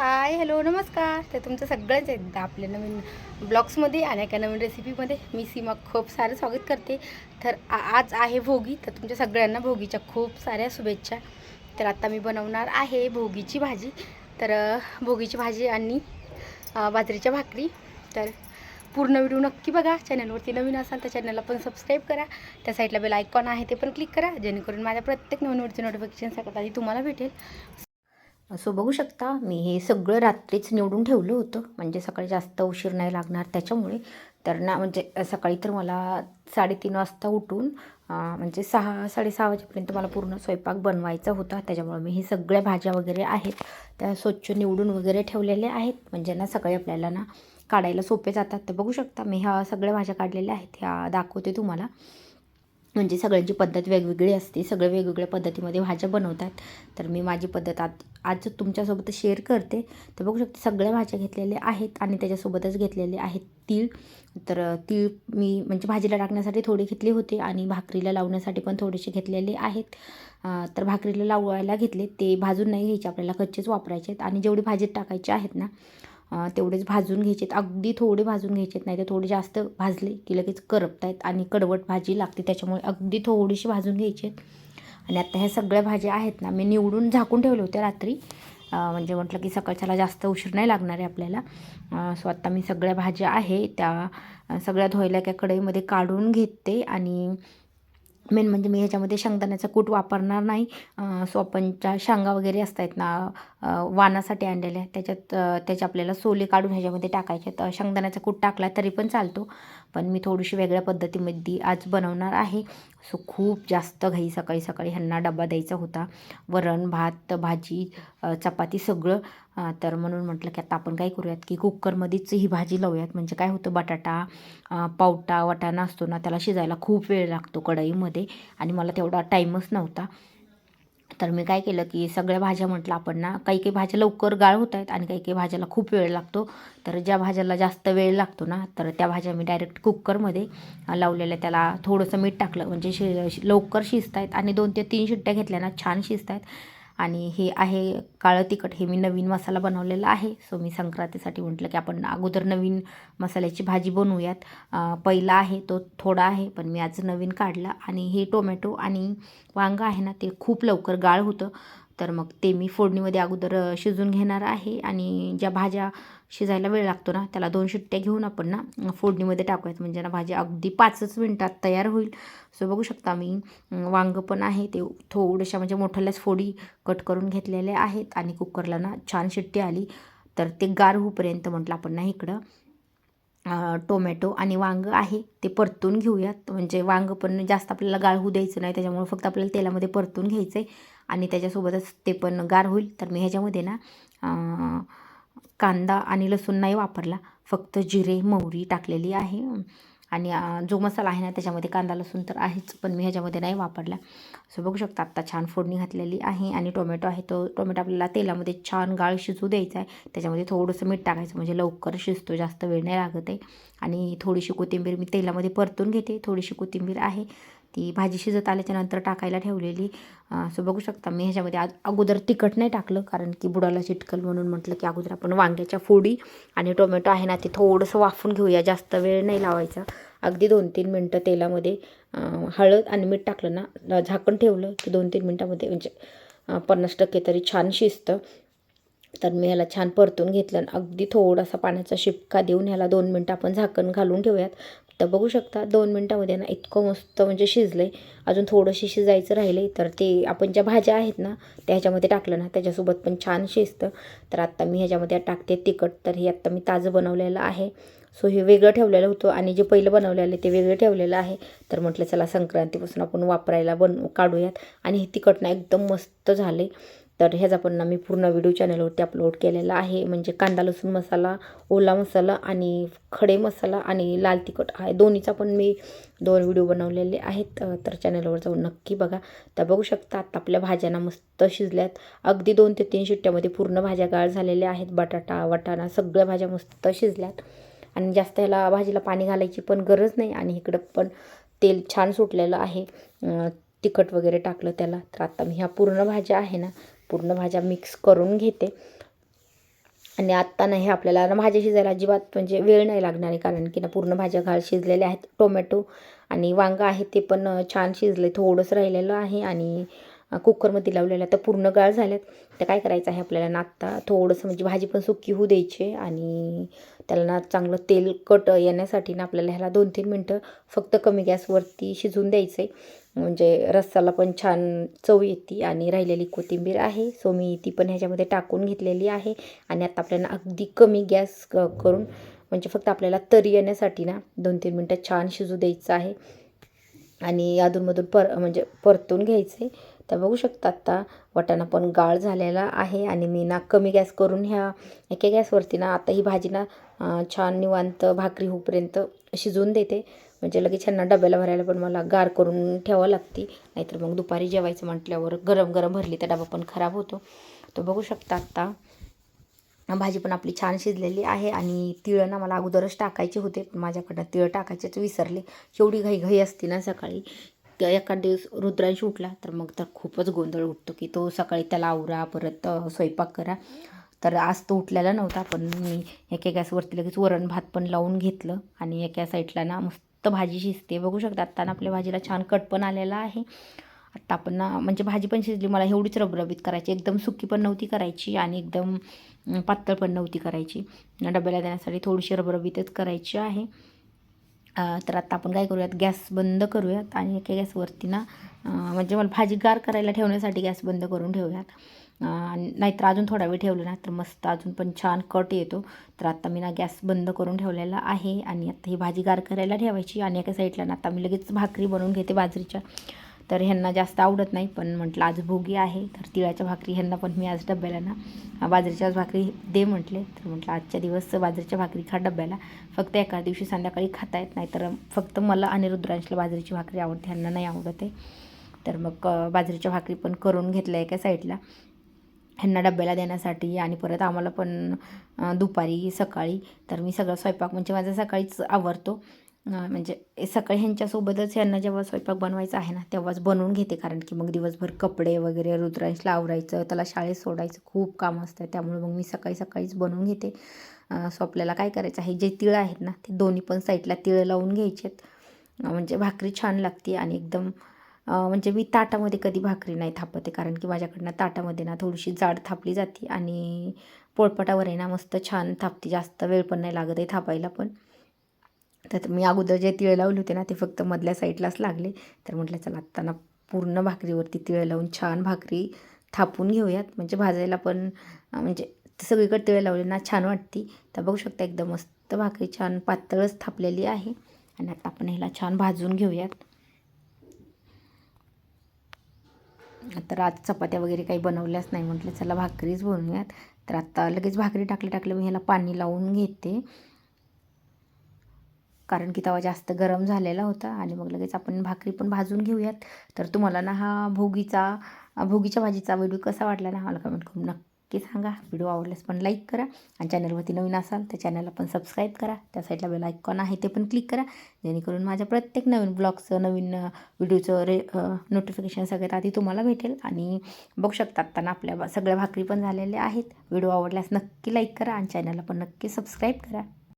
Hi hello नमस्कार. तर तुमचं सगळंच एकदा आपल्या नवीन ब्लॉग्समध्ये आणि एका नवीन रेसिपीमध्ये मी सीमा खूप सारं स्वागत करते. तर आ- आज आहे भोगी. तर तुमच्या सगळ्यांना भोगीच्या खूप साऱ्या शुभेच्छा. तर आत्ता मी बनवणार आहे भोगीची भाजी. तर भोगीची भाजी आणि बाजरीच्या भाकरी. तर पूर्ण व्हिडिओ नक्की बघा. चॅनलवरती नवीन असाल तर चॅनलला पण सबस्क्राईब करा. त्या साईडला बेल आयकॉन आहे ते पण क्लिक करा. जेणेकरून माझ्या प्रत्येक नवीन व्हिडिओचं नोटिफिकेशन सगळ्यात आधी तुम्हाला भेटेल. सो बघू शकता. मी हे सगळं रात्रीच निवडून ठेवलं होतं. म्हणजे सकाळी जास्त उशीर नाही लागणार त्याच्यामुळे. तर ना म्हणजे सकाळी तर मला साडेतीन वाजता उठून म्हणजे सहा साडेसहा वाजेपर्यंत मला पूर्ण स्वयंपाक बनवायचा होता. त्याच्यामुळे मी हे सगळ्या भाज्या वगैरे आहेत त्या स्वच्छ निवडून वगैरे ठेवलेल्या आहेत. म्हणजे ना सकाळी आपल्याला ना काढायला सोपे जातात. तर बघू शकता मी ह्या सगळ्या भाज्या काढलेल्या आहेत. ह्या दाखवते तुम्हाला. म्हणजे सगळ्यांची पद्धत वेगवेगळी असते. सगळे वेगवेगळ्या पद्धतीमध्ये भाज्या बनवतात. तर मी माझी पद्धत आज आज तुमच्यासोबत शेअर करते. तर बघू शकते सगळ्या भाज्या घेतलेल्या आहेत आणि त्याच्यासोबतच घेतलेले आहेत तीळ. तर तीळ मी म्हणजे भाजीला टाकण्यासाठी थोडी घेतले होते आणि भाकरीला लावण्यासाठी पण थोडेसे घेतलेले आहेत. तर भाकरीला लावायला घेतले. ते भाजून नाही घ्यायचे. आपल्याला कच्चेच वापरायचे आहेत. आणि जेवढी भाजीत टाकायचे आहेत ना तेवढेच भाजून घ्यायचे आहेत अगदी थोडे भाजून घ्यायचे आहेत नाही तर थोडे जास्त भाजले की लगेच करपत आहेत आणि कडवट भाजी लागते. त्याच्यामुळे अगदी थोडीशी भाजून घ्यायची आहेत आणि आता ह्या सगळ्या भाज्या आहेत ना मी निवडून झाकून ठेवल्या होत्या रात्री. म्हणजे म्हटलं की सकाळच्याला जास्त उशीर नाही लागणार आहे आपल्याला. सो आता मी सगळ्या भाज्या आहे त्या सगळ्या धुवायला एका कढईमध्ये काढून घेते आणि मेन म्हणजे मी ह्याच्यामध्ये शेंगदाण्याचा कूट वापरणार नाही. सोपनच्या शेंगा वगैरे असतात ना वानासाठी वाणासाठी आणलेल्या. त्याच्यात त्याच्या त्याचे आपल्याला सोले काढून ह्याच्यामध्ये टाकायचे तर शेंगदाण्याचा कूट टाकला तरी पण चालतो. पण मी थोडीशी वेगळ्या पद्धतीमध्ये आज बनवणार आहे. सो खूप जास्त घाई सकाळी सकाळी ह्यांना डबा द्यायचा होता. वरण भात भाजी चपाती सगळं. तर म्हणून म्हटलं की आता आपण काय करूयात की कुकरमध्येच ही भाजी लावूयात. म्हणजे काय होतं बटाटा पावटा वाटाणा असतो ना त्याला शिजायला खूप वेळ लागतो कढईमध्ये. आणि मला तेवढा टाईमच नव्हता. तर मी काय केलं की सगळ्या भाज्या म्हटलं आपण ना काही काही भाज्या लवकर गाळ होत आहेत आणि काही काही भाज्याला खूप वेळ लागतो. तर ज्या भाज्याला जास्त वेळ लागतो ना तर त्या भाज्या मी डायरेक्ट कुकरमध्ये लावलेल्या त्याला थोडंसं मीठ टाकलं. म्हणजे शि शि- लवकर शिजत आहेत आणि दोन ते तीन शिट्ट्या घेतल्या ना छान शिजत आहेत आणि हे आहे काळं तिखट. हे मी नवीन मसाला बनवलेला आहे. सो मी संक्रांतीसाठी म्हटलं की आपण अगोदर नवीन मसाल्याची भाजी बनवूयात. पहिला आहे तो थोडा आहे पण मी आज नवीन काढला. आणि हे टोमॅटो आणि वांगं आहे ना ते खूप लवकर गाळ होतं. तर मग ते मी फोडणीमध्ये अगोदर शिजून घेणार आहे आणि ज्या भाज्या शिजायला वेळ लागतो ना त्याला दोन शिट्ट्या घेऊन आपण ना फोडणीमध्ये टाकूयात. म्हणजे ना भाजी अगदी पाचच मिनटात तयार होईल. सो बघू शकता मी वांगं पण आहे. ते थोड्याशा म्हणजे मोठ्याल्याच फोडी कट करून घेतलेल्या आहेत आणि कुकरला ना छान शिट्टी आली. तर ते गार होऊपर्यंत म्हटलं आपण ना इकडं टोमॅटो आणि वांगं आहे ते परतून घेऊयात. म्हणजे वांगं पण जास्त आपल्याला गाळ होऊ द्यायचं नाही. त्याच्यामुळे फक्त आपल्याला तेलामध्ये परतून घ्यायचं आहे आणि त्याच्यासोबतच ते पण गार होईल. तर मी ह्याच्यामध्ये ना कांदा आणि लसूण नाही वापरला. फक्त जिरे मोहरी टाकलेली आहे. आणि जो मसाला आहे ना त्याच्यामध्ये कांदा लसूण तर आहेच पण मी ह्याच्यामध्ये नाही वापरला. सो बघू शकता आत्ता छान फोडणी घातलेली आहे आणि टोमॅटो आहे. तो टोमॅटो आपल्याला तेलामध्ये छान गाळ शिजू द्यायचा आहे. त्याच्यामध्ये थोडंसं मीठ टाकायचं म्हणजे लवकर शिजतो जास्त वेळ नाही लागत आहे. आणि थोडीशी कोथिंबीर मी तेलामध्ये परतून घेते. थोडीशी कोथिंबीर आहे. ती भाजी शिजत आल्याच्यानंतर टाकायला ठेवलेली. सो बघू शकता मी ह्याच्यामध्ये आज अगोदर तिखट नाही टाकलं कारण की बुडाला चिटकल म्हणून म्हटलं की अगोदर आपण वांग्याच्या फोडी आणि टोमॅटो आहे ना ते थोडंसं वाफून घेऊया जास्त वेळ नाही लावायचा. अगदी दोन तीन मिनटं तेलामध्ये हळद आणि मीठ टाकलं ना झाकण ठेवलं की दोन तीन मिनटामध्ये म्हणजे पन्नास टक्के तरी छान शिजतं. तर मी ह्याला छान परतून घेतलं आणि अगदी थोडासा पाण्याचा शिपका देऊन ह्याला दोन मिनटं आपण झाकण घालून ठेवूयात. तर बघू शकता दोन मिनटामध्ये ना इतकं मस्त म्हणजे शिजलं आहे अजून थोडंशी शिजायचं राहिलं आहे तर ते आपण ज्या भाज्या आहेत ना त्या ह्याच्यामध्ये टाकलं ना त्याच्यासोबत पण छान शिजतं. तर आत्ता मी ह्याच्यामध्ये टाकते तिखट तर हे आत्ता मी ताजं बनवलेलं आहे. सो हे वेगळं ठेवलेलं होतं आणि जे पहिलं बनवलेलं आहे ते वेगळं ठेवलेलं आहे. तर म्हटलं चला संक्रांतीपासून आपण वापरायला बन काढूयात. आणि हे तिखट ना एकदम मस्त झाले तर ह्याचा पण मी पूर्ण व्हिडिओ चॅनलवरती अपलोड केलेला आहे. म्हणजे कांदा लसूण मसाला ओला मसाला आणि खडे मसाला आणि लाल तिखट आहे. दोन्हीचा पण मी दोन व्हिडिओ बनवलेले आहेत. तर चॅनलवर जाऊन नक्की बघा. तर बघू शकता आता आपल्या भाज्यांना मस्त शिजल्यात. अगदी दोन ते तीन शिट्ट्यामध्ये पूर्ण भाज्या गाळ झालेल्या आहेत. बटाटा वटाणा सगळ्या भाज्या मस्त शिजल्यात. आणि जास्त ह्याला भाजीला पाणी घालायची पण गरज नाही. आणि इकडं पण तेल छान सुटलेलं आहे. तिखट वगैरे टाकलं त्याला. तर आता मी ह्या पूर्ण भाज्या आहे ना पूर्ण भाज्या मिक्स करून घेते. आणि आत्ता नाही आपल्याला ना भाज्या शिजायला अजिबात म्हणजे वेळ नाही लागणार आहे कारण की ना पूर्ण भाज्या घाल शिजलेल्या आहेत. टोमॅटो आणि वांगं आहे ते पण छान शिजले थोडंसं राहिलेलं आहे आणि कुकरमध्ये लावलेलं आहे. तर पूर्ण गाळ झाल्यात. तर काय करायचं आहे आपल्याला ना आत्ता थोडंसं म्हणजे भाजी पण सुकी होऊ द्यायची आणि त्याला ना चांगलं तेल कट येण्यासाठी ना आपल्याला ह्याला दोन तीन मिनटं फक्त कमी गॅसवरती शिजून द्यायचं आहे म्हणजे रस्साला पण छान चव येते आणि राहिलेली कोथिंबीर आहे. सो मी ती पण ह्याच्यामध्ये टाकून घेतलेली आहे. आणि आता आपल्याला अगदी कमी गॅस क करून म्हणजे फक्त आपल्याला तरी येण्यासाठी ना दोन तीन मिनटं छान शिजू द्यायचं आहे. आणि अधूनमधून पर म्हणजे परतून घ्यायचे. तर बघू शकता आत्ता वाटाणा पण गाळ झालेला आहे. आणि मी ना कमी गॅस करून ह्या एका गॅसवरती ना आता ही भाजी ना छान निवांत भाकरी होऊपर्यंत शिजवून देते. म्हणजे लगेच ह्यांना डब्याला भरायला पण मला गार करून ठेवावं लागते. नाहीतर मग दुपारी जेवायचं म्हटल्यावर गरम गरम भरली तर डबा पण खराब होतो. तो बघू शकता आत्ता भाजी पण आपली छान शिजलेली आहे आणि तिळं ना मला अगोदरच टाकायचे होते पण माझ्याकडनं तिळं टाकायचेच विसरले. एवढी घाई घाई असते ना सकाळी. त्या एखाद दिवस रुद्रांश उठला तर मग तर खूपच गोंधळ उठतो की तो सकाळी त्याला आवरा परत स्वयंपाक करा. तर आज तो उठलेला नव्हता पण मी एका गॅसवरती लगेच वरण भात पण लावून घेतलं आणि एका साईडला ना मस्त भाजी शिजते. बघू शकता आत्ता आपल्या भाजीला छान कट पण आलेला आहे. आत्ता आपण ना म्हणजे भाजी पण शिजली मला एवढीच रबरबीत करायची. एकदम सुकी पण नव्हती करायची आणि एकदम पातळ पण नव्हती करायची. डब्याला देण्यासाठी थोडीशी रबरबीतच करायची आहे. तर आता आपण काय करूयात? गॅस बंद करूयात आणि एका गॅसवरती ना म्हणजे मला भाजी गार करायला ठेवण्यासाठी गॅस बंद करून ठेवूयात. नाहीतर अजून थोडा वेळ ठेवलं ना तर मस्त अजून पण छान कट येतो. तर आत्ता मी ना गॅस बंद करून ठेवलेला आहे आणि आता ही भाजी गार करायला ठेवायची आणि एका साईडला ना आता मी लगेच भाकरी बनवून घेते बाजरीच्या. तर ह्यांना जास्त आवडत नाही पण म्हटलं आज भोगी आहे तर तिळाच्या भाकरी ह्यांना पण मी आज डब्याला ना बाजरीच्याच भाकरी दे म्हटले. तर म्हटलं आजच्या दिवस बाजरीच्या भाकरी खा डब्याला. फक्त एका दिवशी संध्याकाळी खाता येत नाही तर फक्त मला आणि रुद्रांशला बाजरीची भाकरी आवडते ह्यांना नाही आवडत आहे. तर मग बाजरीच्या भाकरी पण करून घेतल्या एका साईडला ह्यांना डब्याला देण्यासाठी आणि परत आम्हाला पण दुपारी सकाळी तर मी सगळं स्वयंपाक म्हणजे माझा सकाळीच आवरतो. म्हणजे सकाळी ह्यांच्यासोबतच ह्यांना जेव्हा स्वयंपाक बनवायचा आहे ना तेव्हाच बनवून घेते. कारण की मग दिवसभर कपडे वगैरे रुद्रांशला आवरायचं त्याला शाळेत सोडायचं खूप काम असतं. त्यामुळे मग मी सकाळी सकाळीच बनवून घेते. सो आपल्याला काय करायचं आहे जे तिळ आहेत ना ते दोन्ही पण साईडला तिळं लावून घ्यायचे आहेत म्हणजे भाकरी छान लागते आणि एकदम म्हणजे मी ताटामध्ये कधी भाकरी नाही थापते कारण की माझ्याकडनं ताटामध्ये ना थोडीशी जाड थापली जाते आणि पोळपटावर आहे ना मस्त छान थापते जास्त वेळ पण नाही लागत आहे थापायला पण. तर मी अगोदर जे तिळ लावले होते ना ते फक्त मधल्या साईडलाच लागले. तर म्हटलं चला आत्ता ना पूर्ण भाकरीवरती तिळ लावून छान भाकरी थापून घेऊयात. म्हणजे भाजायला पण म्हणजे सगळीकडे तिळ लावले ना छान वाटते. तर बघू शकता एकदम मस्त भाकरी छान पातळच थापलेली आहे. आणि आता आपण ह्याला छान भाजून घेऊयात. तर आज चपात्या वगैरे काही बनवल्याच नाही. म्हटलं चला भाकरीच बनवूयात. तर आत्ता लगेच भाकरी टाकली टाकलं मी ह्याला पाणी लावून घेते. कारण की तवा जास्त गरम झालेला होता आणि मग लगेच आपण भाकरी पण भाजून घेऊयात. तर तुम्हाला ना हा भोगीचा भोगीच्या भाजीचा व्हिडिओ कसा वाटला ना मला कमेंट करून नक्की नक्की सांगा. व्हिडिओ आवडल्यास पण लाईक करा आणि चॅनलवरती नवीन असाल तर चॅनलला पण सबस्क्राईब करा. त्या साईडला बेल आयकॉन आहे ते पण क्लिक करा. जेणेकरून माझ्या प्रत्येक नवीन ब्लॉगचं नवीन व्हिडिओचं रे नोटिफिकेशन सगळ्यात आधी तुम्हाला भेटेल. आणि बघू शकता आत्ताना आपल्या बा- सगळ्या भाकरी पण झालेल्या आहेत. व्हिडिओ आवडल्यास नक्की लाईक करा आणि चॅनलला पण नक्की सबस्क्राईब करा.